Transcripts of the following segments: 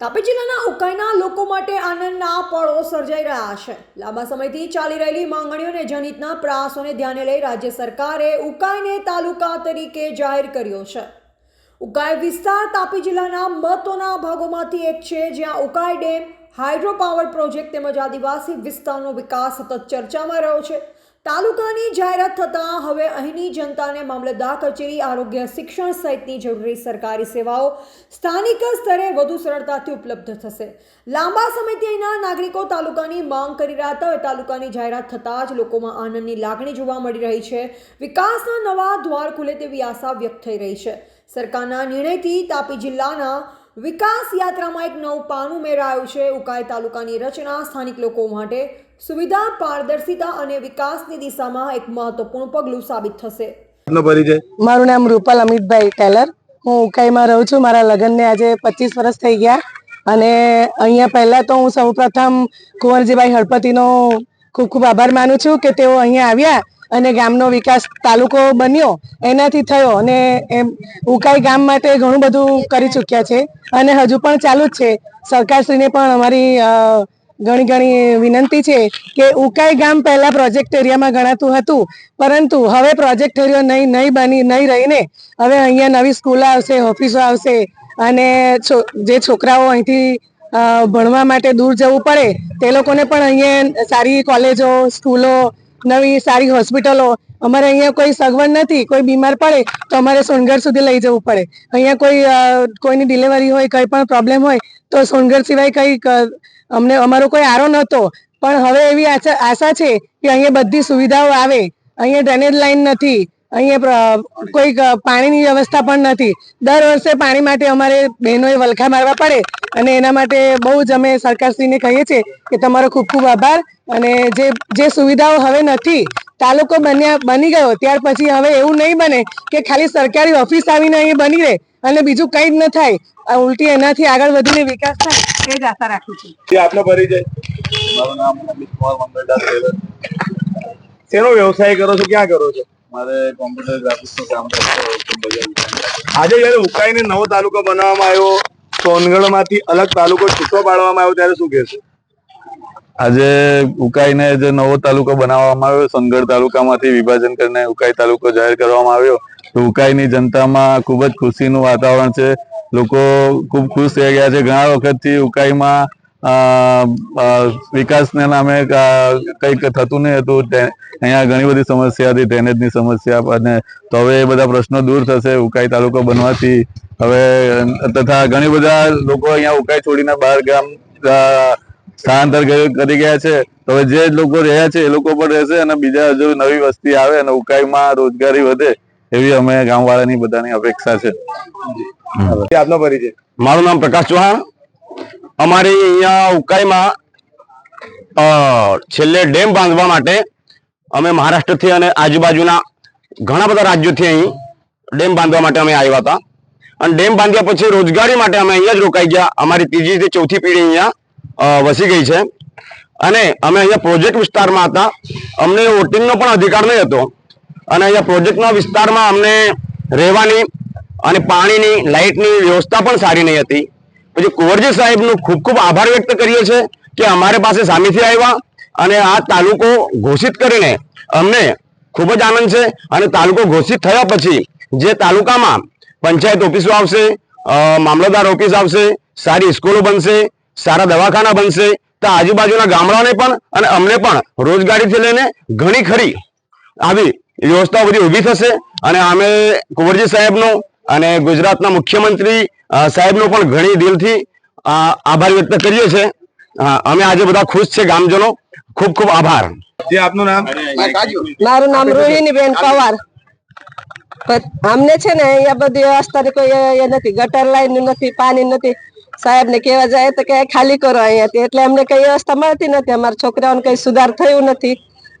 તાપી જિલ્લાના ઉકાઈના લોકો માટે આનંદના પળો સર્જાઈ રહ્યા છે. લાંબા સમયથી ચાલી રહેલી માંગણીઓને જનહિતના પ્રયાસોને ધ્યાને લઈ રાજ્ય સરકારે ઉકાઈને તાલુકા તરીકે જાહેર કર્યો છે. ઉકાઈ વિસ્તાર તાપી જિલ્લાના મહત્વના ભાગોમાંથી એક છે, જ્યાં Ukai dam, hydro power project તેમજ આદિવાસી વિસ્તારનો વિકાસ સતત ચર્ચામાં રહ્યો છે. તાલુકાની જાહેરાત થતાં હવે અહીંની જનતાને મામલતદાર કચેરી, આરોગ્ય, શિક્ષણ સહિતની જરૂરી સરકારી સેવાઓ સ્થાનિક સ્તરે વધુ સરળતાથી ઉપલબ્ધ થશે. લાંબા સમયથી અહીંના નાગરિકો તાલુકાની માંગ કરી રહ્યા હતા હવે તાલુકાની જાહેરાત થતાં જ લોકોમાં આનંદની લાગણી જોવા મળી રહી છે. વિકાસના નવા દ્વાર ખુલે તેવી આશા વ્યક્ત થઈ રહી છે. સરકારના નિર્ણયથી તાપી જિલ્લાના વિકાસ યાત્રામાં એક નવું પાન ઉમેરાયું છે. ઉકાઈ તાલુકાની રચના સ્થાનિક લોકો માટે સુવિધા પારદર્શિતા અને વિકાસની દિશામાં એક મહત્વપૂર્ણ પગલું સાબિત થશે. મારું નામ રૂપાલ અમિતભાઈ ટેલર. હું ઉકાઈમાં રહું છું. મારા લગ્નને આજે પચીસ વર્ષ થઈ ગયા અને અહીંયા પહેલાં તો હું સૌપ્રથમ કુંવરજીભાઈ હળપતિનો ખૂબ ખૂબ આભાર માનું છું કે તેઓ અહીંયા આવ્યા અને ગામનો વિકાસ તાલુકો બન્યો, એનાથી થયો અને એમ ઉકાઈ ગામ માટે ઘણું બધું કરી ચૂક્યા છે અને હજુ પણ ચાલુ જ છે. સરકારશ્રીને પણ અમારી ઘણી ઘણી વિનંતી છે કે ઉકાઈ ગામ પહેલા પ્રોજેક્ટ એરિયામાં ગણાતું હતું, પરંતુ હવે પ્રોજેક્ટ એરિયો નહીં નહીં બની નહીં રહીને હવે અહીંયા નવી સ્કૂલો આવશે, ઓફિસો આવશે અને જે છોકરાઓ અહીંથી ભણવા માટે દૂર જવું પડે તે લોકોને પણ અહીંયા સારી કોલેજો, સ્કૂલો નવી સારી હોસ્પિટલો. અમારે અહીંયા કોઈ સગવડ નથી, કોઈ બીમાર પડે તો અમારે સોનગઢ સુધી લઈ જવું પડે. અહીંયા કોઈ કોઈની ડિલિવરી હોય, કંઈ પણ પ્રોબ્લેમ હોય, તો સોનગઢ સિવાય કંઈ અમને, અમારો કોઈ આરો નહોતો. પણ હવે એવી આશા છે કે અહીંયા બધી સુવિધાઓ આવે. અહીંયા ડ્રેનેજ લાઈન નથી. અહીંયા કોઈ પાણીની વ્યવસ્થા પણ નથી. દર વર્ષે પાણી માટે અમારે બહેનોએ વલખા મારવા પડે અને એના માટે બહુ જ અમે સરકારશ્રીને કહીએ છીએ કે તમારો ખૂબ ખૂબ આભાર અને જે જે સુવિધાઓ હવે નથી, તાલુકો બન્યા, બની ગયો, ત્યાર પછી હવે એવું નહીં બને કે ખાલી સરકારી ઓફિસ આવીને અહીં બની રહે અને બીજું કંઈ જ ન થાય. ઉલટી એનાથી આગળ વધીને વિકાસ થાય, એ જ આશા રાખું છું. આપનો વ્યવસાય કરો છો, ક્યાં કરો છો? મારે કોમ્પ્યુટર ગ્રાફિક્સનું કામ કરતો આજે જયારે ઉકાઈને નવો તાલુકો બનાવવામાં આવ્યો સોનગઢમાંથી અલગ તાલુકો છૂટો પાડવામાં આવ્યો ત્યારે શું કહેશો? આજે ઉકાઈને જે નવો તાલુકો બનાવવામાં આવ્યો સોનગઢ તાલુકામાંથી વિભાજન કરીને ઉકાઈ તાલુકો જાહેર કરવામાં આવ્યો તો ઉકાઈની જનતામાં ખૂબ જ ખુશીનું વાતાવરણ છે. લોકો ખૂબ ખુશ થઈ ગયા છે. ઘણા વખતથી ઉકાઈમાં વિકાસના નામે કંઈક થતું નહીં હતું. અહીંયા ઘણી બધી સમસ્યા હતી ડ્રેનેજની સમસ્યા અને તો હવે એ બધા પ્રશ્નો દૂર થશે ઉકાઈ તાલુકો બનવાથી. હવે તથા ઘણી બધા લોકો અહીંયા ઉકાઈ છોડીને બહાર ગામ સ્થળાંતર કરી કરી ગયા છે. તો હવે જે લોકો રહ્યા છે એ લોકો પણ રહેશે અને બીજા હજુ નવી વસ્તી આવે અને ઉકાઈમાં રોજગારી વધે એવી અમે ગામવાળાની બધાની અપેક્ષા છે. આપનો પરિચય. મારું નામ પ્રકાશ ચૌહાણ. અમારે અહીંયા ઉકાઈમાં છેલ્લે ડેમ બાંધવા માટે અમે મહારાષ્ટ્રથી અને આજુબાજુના ઘણા બધા રાજ્યોથી અહીં ડેમ બાંધવા માટે અમે આવ્યા હતા. અને ડેમ બાંધ્યા પછી રોજગારી માટે અમે અહીંયા જ રોકાઈ ગયા. અમારી ત્રીજી થી ચોથી પેઢી અહીંયા વસી ગઈ છે. અને અમે અહીંયા પ્રોજેક્ટ વિસ્તારમાં હતા. અમને વોટિંગનો પણ અધિકાર નહીં હતો. અને અહીંયા પ્રોજેક્ટના વિસ્તારમાં અમને રહેવાની અને પાણીની, લાઇટની વ્યવસ્થા પણ સારી નહીં હતી. પછી કુંવરજી સાહેબનું ખૂબ ખૂબ આભાર વ્યક્ત કરીએ છીએ કે અમારી પાસે સામેથી આવ્યા અને આ તાલુકો ઘોષિત કરીને અમને ખૂબ જ આનંદ છે અને તાલુકો ઘોષિત થયા પછી જે તાલુકામાં પંચાયત ઓફિસો આવશે મામલતદાર ઓફિસ આવશે, સારી સ્કૂલો બનશે, સારા દવાખાના બનશે, તો આજુબાજુના ગામડાઓને પણ અને અમને પણ રોજગારીથી લઈને ઘણી ખરી આવી વ્યવસ્થાઓ બધી ઊભી થશે. અને અમે કુંવરજી સાહેબનો અને ગુજરાતના મુખ્યમંત્રી સાહેબનો પણ ઘણી દિલથી આભાર વ્યક્ત કરીએ છીએ. અમે આજે બધા ખુશ છે ગામજનો. ખૂબ ખૂબ આભાર. જે આપનું નામ? મારું નામ રોહિણીબેન પવાર. અમને છે ને અહીંયા બધી વ્યવસ્થાની કોઈ એ નથી. ગટર લાઈન નથી પાણી નથી. સાહેબ ને કેવા જાય તો કે ખાલી કરો અહીંયાથી. એટલે અમને કઈ વ્યવસ્થા મળતી નથી. અમારા છોકરાઓને કઈ સુધાર થયું નથી.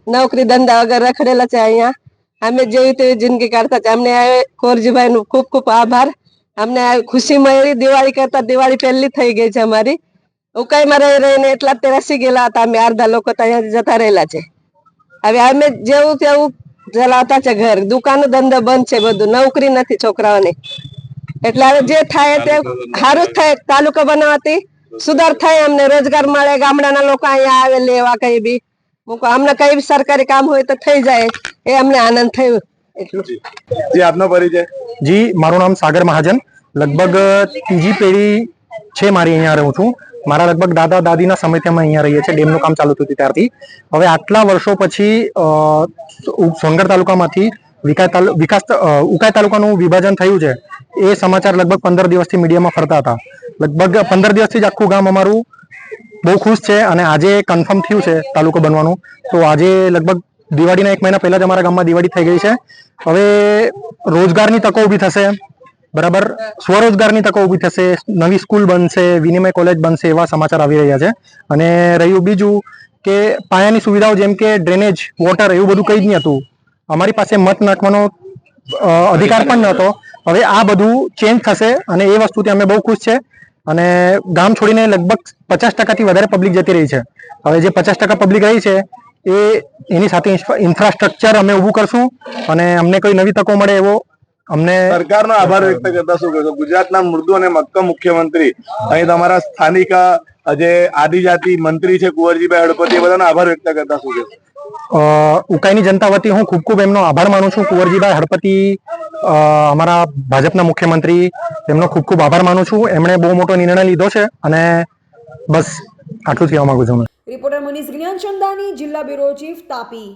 નોકરી ધંધા વગર રખડેલા છે અહીંયા. અમે જેવી તેવી જિંદગી કાઢતા છે. અમને કોરજીભાઈ નું ખૂબ ખૂબ આભાર. અમને ખુશી મળી. દિવાળી કરતા દિવાળી પહેલી થઈ ગઈ છે અમારી. ઉકાઈમાં રહી રહીને એટલા જ તે રસી ગયેલા હતા. અમે અડધા લોકો ત્યાં જતા રહેલા છે. હવે અમે જેવું તેવું ચલાવતા છે ઘર. દુકાનો ધંધો બંધ છે બધું. નોકરી નથી છોકરાઓને. એટલે હવે જે થાય તે સારું થાય. તાલુકો બનાવતી સુધાર થાય અમને. રોજગાર મળે. ગામડાના લોકો અહીંયા આવે, લેવા કઈ બી. અમને કઈ બી સરકારી કામ હોય તો થઈ જાય. એ અમને આનંદ થયો. જી, આપનો પરિચય. જી, મારું નામ સાગર મહાજન. લગભગ ત્રીજી પેઢી છે મારી અહીંયા રહું છું. મારા લગભગ દાદા દાદીના સમયથી અમે અહીંયા રહીએ છીએ. ડેમનું કામ ચાલુ થયું ત્યારથી. હવે આટલા વર્ષો પછી સોનગઢ તાલુકામાંથી વિકાસ ઉકાઈ તાલુકાનું વિભાજન થયું છે. એ સમાચાર લગભગ પંદર દિવસથી મીડિયામાં ફરતા હતા. લગભગ પંદર દિવસથી જ આખું ગામ અમારું બહુ ખુશ છે અને આજે કન્ફર્મ થયું છે તાલુકો બનવાનું. તો આજે લગભગ દિવાળીના એક મહિના પહેલા જ અમારા ગામમાં દિવાળી થઈ ગઈ છે. હવે રોજગારની તકો ઊભી થશે. બરાબર? સ્વરોજગારની તકો ઊભી થશે. નવી સ્કૂલ બનશે, વિનિમય કોલેજ બનશે એવા સમાચાર આવી રહ્યા છે. અને રહ્યું બીજું કે પાયાની સુવિધાઓ જેમ કે ડ્રેનેજ, વોટર એવું બધું કંઈ જ નહીં હતું. અમારી પાસે મત નાખવાનો અધિકાર પણ નહોતો. હવે આ બધું ચેન્જ થશે અને એ વસ્તુથી અમે બહુ ખુશ છે. અને ગામ છોડીને લગભગ પચાસ ટકાથી વધારે પબ્લિક જતી રહી છે. હવે જે પચાસ ટકા પબ્લિક રહી છે એ એની સાથે ઇન્ફ્રાસ્ટ્રક્ચર અમે ઊભું કરશું અને અમને કોઈ નવી તકો મળે એવો અમને સરકારનો આભાર વ્યક્ત કરતા શું કહેશો ગુજરાતના મૃદુ અને મક્કમ મુખ્યમંત્રી અહીં તમારા સ્થાનિક જે આદિજાતિ મંત્રી છે કુંવરજીભાઈ હડપતિ એ બધાનો આભાર વ્યક્ત કરતા શું કહેશો અ, ઉકાઈની જનતા વતી હું ખૂબ ખૂબ એમનો આભાર માનું છું. કુંવરજીભાઈ હડપતિ અમારા ભાજપના મુખ્યમંત્રી એમનો ખૂબ ખૂબ આભાર માનું છું. એમણે બહુ મોટો નિર્ણય લીધો છે અને બસ આટલું જ કહેવા માંગુ છું. રિપોર્ટર મનીષ જ્ઞાનચંદાની જિલ્લા બ્યુરો ચીફ તાપી.